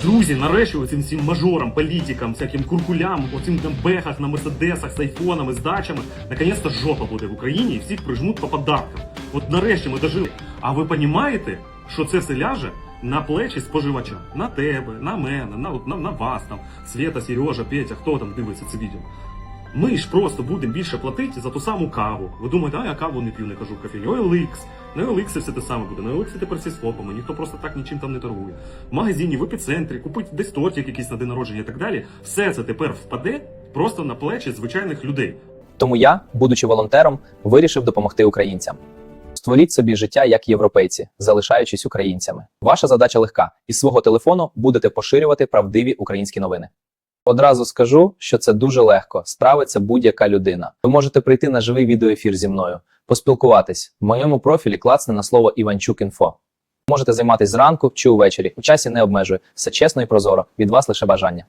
Друзі, нарешті оцим всім мажорам, політикам, всяким куркулям, оцим там бехах на мерседесах з айфонами, з дачами, наконец-то жопа буде в Україні і всіх прижмуть по податкам. От нарешті ми дожили. А ви розумієте, що це все ляже на плечі споживача? На тебе, на мене, на, на, на вас там, Света, Сережа, Петя, хто там дивиться це відео. Ми ж просто будемо більше платити за ту саму каву. Ви думаєте, а я каву не п'ю, не кажу в кафені. OLX. На OLX все те саме буде. На OLX тепер всі з фопами, ніхто просто так нічим там не торгує. В магазині, в епіцентрі, купить десь тортик якийсь на день народження і так далі. Все це тепер впаде просто на плечі звичайних людей. Тому я, будучи волонтером, вирішив допомогти українцям. Створіть собі життя як європейці, залишаючись українцями. Ваша задача легка: із свого телефону будете поширювати правдиві українські новини. Одразу скажу, що це дуже легко, справиться будь-яка людина. Ви можете прийти на живий відеоефір зі мною, поспілкуватись. В моєму профілі клацне на слово Іванчук інфо. Можете займатися зранку чи увечері. У часі не обмежує. Все чесно і прозоро. Від вас лише бажання.